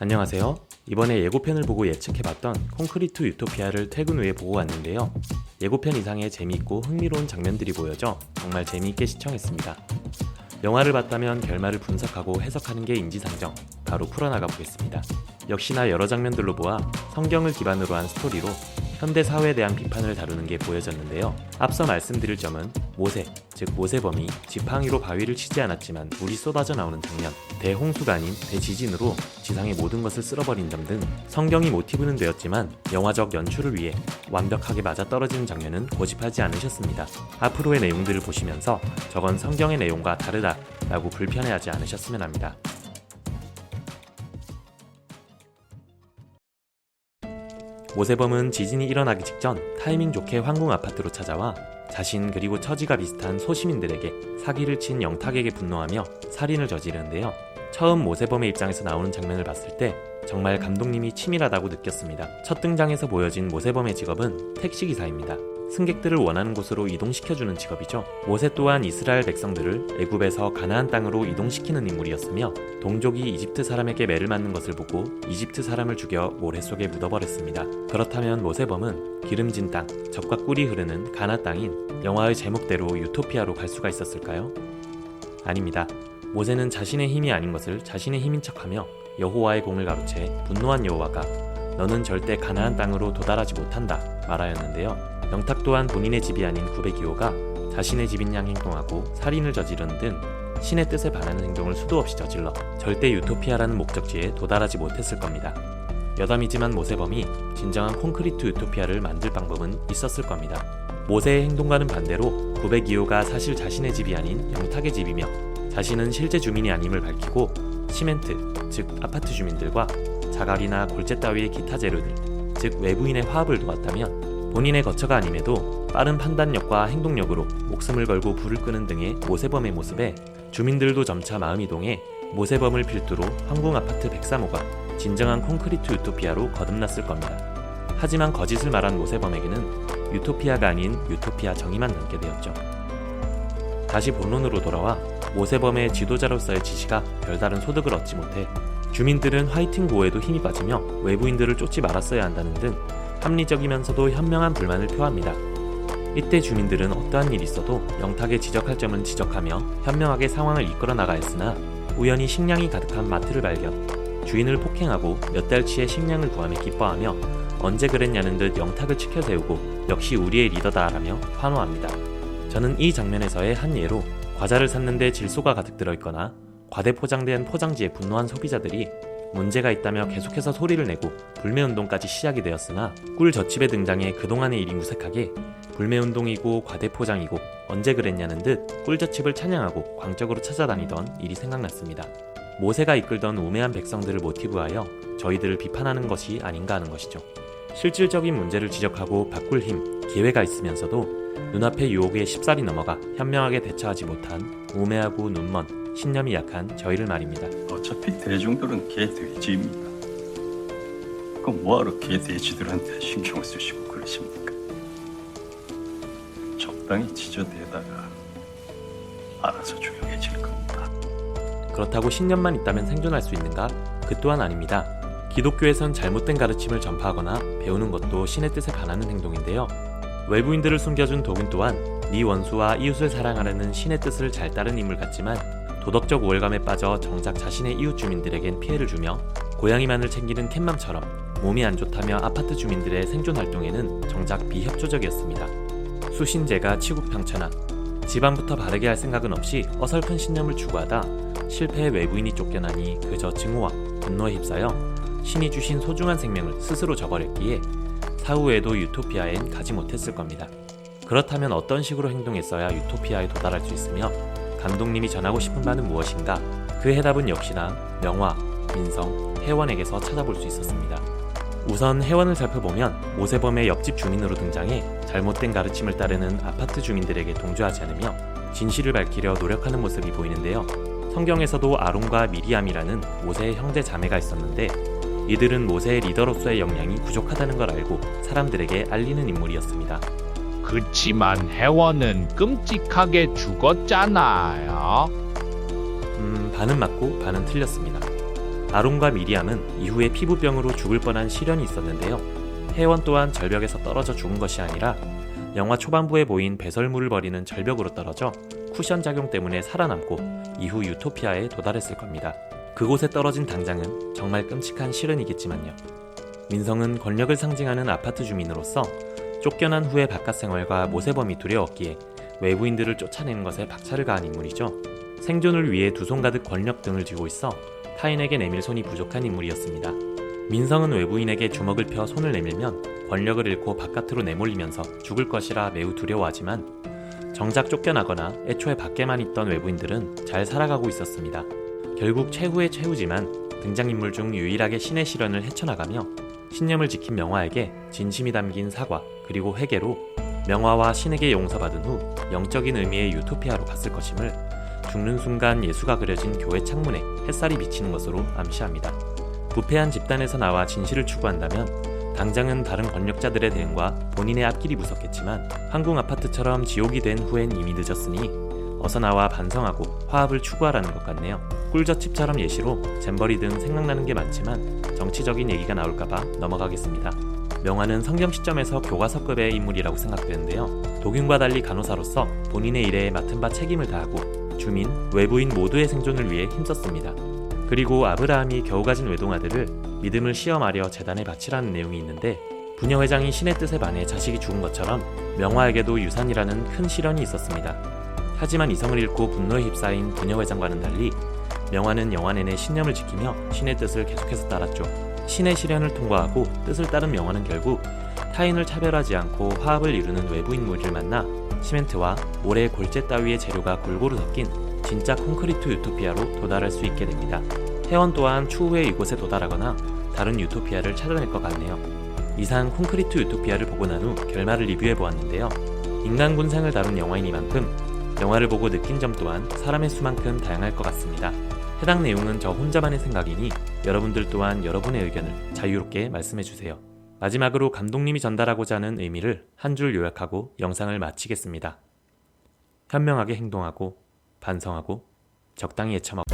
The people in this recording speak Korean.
안녕하세요. 이번에 예고편을 보고 예측해봤던 콘크리트 유토피아를 퇴근 후에 보고 왔는데요. 예고편 이상의 재미있고 흥미로운 장면들이 보여져 정말 재미있게 시청했습니다. 영화를 봤다면 결말을 분석하고 해석하는 게 인지상정, 바로 풀어나가 보겠습니다. 역시나 여러 장면들로 보아 성경을 기반으로 한 스토리로 현대 사회에 대한 비판을 다루는 게 보여졌는데요. 앞서 말씀드릴 점은 모세, 즉 모세범이 지팡이로 바위를 치지 않았지만 물이 쏟아져 나오는 장면, 대홍수가 아닌 대지진으로 지상의 모든 것을 쓸어버린 점 등 성경이 모티브는 되었지만 영화적 연출을 위해 완벽하게 맞아떨어지는 장면은 고집하지 않으셨습니다. 앞으로의 내용들을 보시면서 저건 성경의 내용과 다르다 라고 불편해하지 않으셨으면 합니다. 모세범은 지진이 일어나기 직전 타이밍 좋게 황궁 아파트로 찾아와 자신 그리고 처지가 비슷한 소시민들에게 사기를 친 영탁에게 분노하며 살인을 저지르는데요. 처음 모세범의 입장에서 나오는 장면을 봤을 때 정말 감독님이 치밀하다고 느꼈습니다. 첫 등장에서 보여진 모세범의 직업은 택시기사입니다. 승객들을 원하는 곳으로 이동시켜주는 직업이죠. 모세 또한 이스라엘 백성들을 애굽에서 가나안 땅으로 이동시키는 인물이었으며 동족이 이집트 사람에게 매를 맞는 것을 보고 이집트 사람을 죽여 모래 속에 묻어버렸습니다. 그렇다면 모세범은 기름진 땅, 젖과 꿀이 흐르는 가나 땅인 영화의 제목대로 유토피아로 갈 수가 있었을까요? 아닙니다. 모세는 자신의 힘이 아닌 것을 자신의 힘인 척하며 여호와의 공을 가로채 분노한 여호와가 너는 절대 가나안 땅으로 도달하지 못한다 말하였는데요. 영탁 또한 본인의 집이 아닌 구베기호가 자신의 집인 양 행동하고 살인을 저지르는 등 신의 뜻에 반하는 행동을 수도 없이 저질러 절대 유토피아라는 목적지에 도달하지 못했을 겁니다. 여담이지만 모세범이 진정한 콘크리트 유토피아를 만들 방법은 있었을 겁니다. 모세의 행동과는 반대로 구베기호가 사실 자신의 집이 아닌 영탁의 집이며 자신은 실제 주민이 아님을 밝히고 시멘트, 즉 아파트 주민들과 자갈이나 골재 따위의 기타 재료들, 즉 외부인의 화합을 도왔다면 본인의 거처가 아님에도 빠른 판단력과 행동력으로 목숨을 걸고 불을 끄는 등의 모세범의 모습에 주민들도 점차 마음이 동해 모세범을 필두로 황궁 아파트 103호가 진정한 콘크리트 유토피아로 거듭났을 겁니다. 하지만 거짓을 말한 모세범에게는 유토피아가 아닌 유토피아 정의만 남게 되었죠. 다시 본론으로 돌아와 모세범의 지도자로서의 지시가 별다른 소득을 얻지 못해 주민들은 화이팅 구호에도 힘이 빠지며 외부인들을 쫓지 말았어야 한다는 등 합리적이면서도 현명한 불만을 표합니다. 이때 주민들은 어떠한 일이 있어도 영탁에 지적할 점은 지적하며 현명하게 상황을 이끌어 나가 했으나 우연히 식량이 가득한 마트를 발견, 주인을 폭행하고 몇 달치의 식량을 구함에 기뻐하며 언제 그랬냐는 듯 영탁을 치켜 세우고 역시 우리의 리더다라며 환호합니다. 저는 이 장면에서의 한 예로 과자를 샀는데 질소가 가득 들어있거나 과대 포장된 포장지에 분노한 소비자들이 문제가 있다며 계속해서 소리를 내고 불매운동까지 시작이 되었으나 꿀 젖집에 등장해 그동안의 일이 무색하게 불매운동이고 과대포장이고 언제 그랬냐는 듯 꿀젖집을 찬양하고 광적으로 찾아다니던 일이 생각났습니다. 모세가 이끌던 우매한 백성들을 모티브하여 저희들을 비판하는 것이 아닌가 하는 것이죠. 실질적인 문제를 지적하고 바꿀 힘, 기회가 있으면서도 눈앞의 유혹에 쉽사리 넘어가 현명하게 대처하지 못한 우매하고 눈먼 신념이 약한 저희를 말입니다. 어차피 대중들은 개돼지입니다. 그럼 뭐하러 개돼지들한테 신경을 쓰시고 그러십니까? 적당히 지저대다가 알아서 조용해질 겁니다. 그렇다고 신념만 있다면 생존할 수 있는가? 그 또한 아닙니다. 기독교에선 잘못된 가르침을 전파하거나 배우는 것도 신의 뜻에 반하는 행동인데요. 외부인들을 숨겨준 독인 또한 네 원수와 이웃을 사랑하려는 신의 뜻을 잘 따른 인물 같지만 도덕적 우월감에 빠져 정작 자신의 이웃 주민들에겐 피해를 주며 고양이만을 챙기는 캣맘처럼 몸이 안 좋다며 아파트 주민들의 생존 활동에는 정작 비협조적이었습니다. 수신제가 치국평천하 집안부터 바르게 할 생각은 없이 어설픈 신념을 추구하다 실패의 외부인이 쫓겨나니 그저 증오와 분노에 휩싸여 신이 주신 소중한 생명을 스스로 저버렸기에 사후에도 유토피아엔 가지 못했을 겁니다. 그렇다면 어떤 식으로 행동했어야 유토피아에 도달할 수 있으며 감독님이 전하고 싶은 바는 무엇인가? 그 해답은 역시나 명화, 민성, 혜원에게서 찾아볼 수 있었습니다. 우선 혜원을 살펴보면 모세범의 옆집 주민으로 등장해 잘못된 가르침을 따르는 아파트 주민들에게 동조하지 않으며 진실을 밝히려 노력하는 모습이 보이는데요. 성경에서도 아론과 미리암이라는 모세의 형제 자매가 있었는데 이들은 모세의 리더로서의 역량이 부족하다는 걸 알고 사람들에게 알리는 인물이었습니다. 그치만 혜원은 끔찍하게 죽었잖아요. 음, 반은 맞고 반은 틀렸습니다. 아론과 미리암은 이후에 피부병으로 죽을 뻔한 시련이 있었는데요. 혜원 또한 절벽에서 떨어져 죽은 것이 아니라 영화 초반부에 보인 배설물을 버리는 절벽으로 떨어져 쿠션 작용 때문에 살아남고 이후 유토피아에 도달했을 겁니다. 그곳에 떨어진 당장은 정말 끔찍한 시련이겠지만요. 민성은 권력을 상징하는 아파트 주민으로서 쫓겨난 후의 바깥 생활과 모세범이 두려웠기에 외부인들을 쫓아내는 것에 박차를 가한 인물이죠. 생존을 위해 두 손 가득 권력 등을 쥐고 있어 타인에게 내밀 손이 부족한 인물이었습니다. 민성은 외부인에게 주먹을 펴 손을 내밀면 권력을 잃고 바깥으로 내몰리면서 죽을 것이라 매우 두려워하지만 정작 쫓겨나거나 애초에 밖에만 있던 외부인들은 잘 살아가고 있었습니다. 결국 최후의 최후지만 등장인물 중 유일하게 신의 시련을 헤쳐나가며 신념을 지킨 명화에게 진심이 담긴 사과 그리고 회개로 명화와 신에게 용서받은 후 영적인 의미의 유토피아로 갔을 것임을 죽는 순간 예수가 그려진 교회 창문에 햇살이 비치는 것으로 암시합니다. 부패한 집단에서 나와 진실을 추구한다면 당장은 다른 권력자들의 대응과 본인의 앞길이 무섭겠지만 항공 아파트처럼 지옥이 된 후엔 이미 늦었으니 어서 나와 반성하고 화합을 추구하라는 것 같네요. 꿀젖집처럼 예시로 잼버리 등 생각나는 게 많지만 정치적인 얘기가 나올까봐 넘어가겠습니다. 명화는 성경 시점에서 교과서급의 인물이라고 생각되는데요. 도균과 달리 간호사로서 본인의 일에 맡은 바 책임을 다하고 주민, 외부인 모두의 생존을 위해 힘썼습니다. 그리고 아브라함이 겨우 가진 외동아들을 믿음을 시험하려 재단에 바치라는 내용이 있는데 부녀 회장이 신의 뜻에 반해 자식이 죽은 것처럼 명화에게도 유산이라는 큰 시련이 있었습니다. 하지만 이성을 잃고 분노에 휩싸인 부녀 회장과는 달리 명화는 영화 내내 신념을 지키며 신의 뜻을 계속해서 따랐죠. 신의 시련을 통과하고 뜻을 따른 명화는 결국 타인을 차별하지 않고 화합을 이루는 외부 인물을 만나 시멘트와 모래 골재 따위의 재료가 골고루 섞인 진짜 콘크리트 유토피아로 도달할 수 있게 됩니다. 회원 또한 추후에 이곳에 도달하거나 다른 유토피아를 찾아낼 것 같네요. 이상 콘크리트 유토피아를 보고 난 후 결말을 리뷰해 보았는데요. 인간 군상을 다룬 영화이니만큼 영화를 보고 느낀 점 또한 사람의 수만큼 다양할 것 같습니다. 해당 내용은 저 혼자만의 생각이니 여러분들 또한 여러분의 의견을 자유롭게 말씀해 주세요. 마지막으로 감독님이 전달하고자 하는 의미를 한 줄 요약하고 영상을 마치겠습니다. 현명하게 행동하고 반성하고 적당히 애쳐먹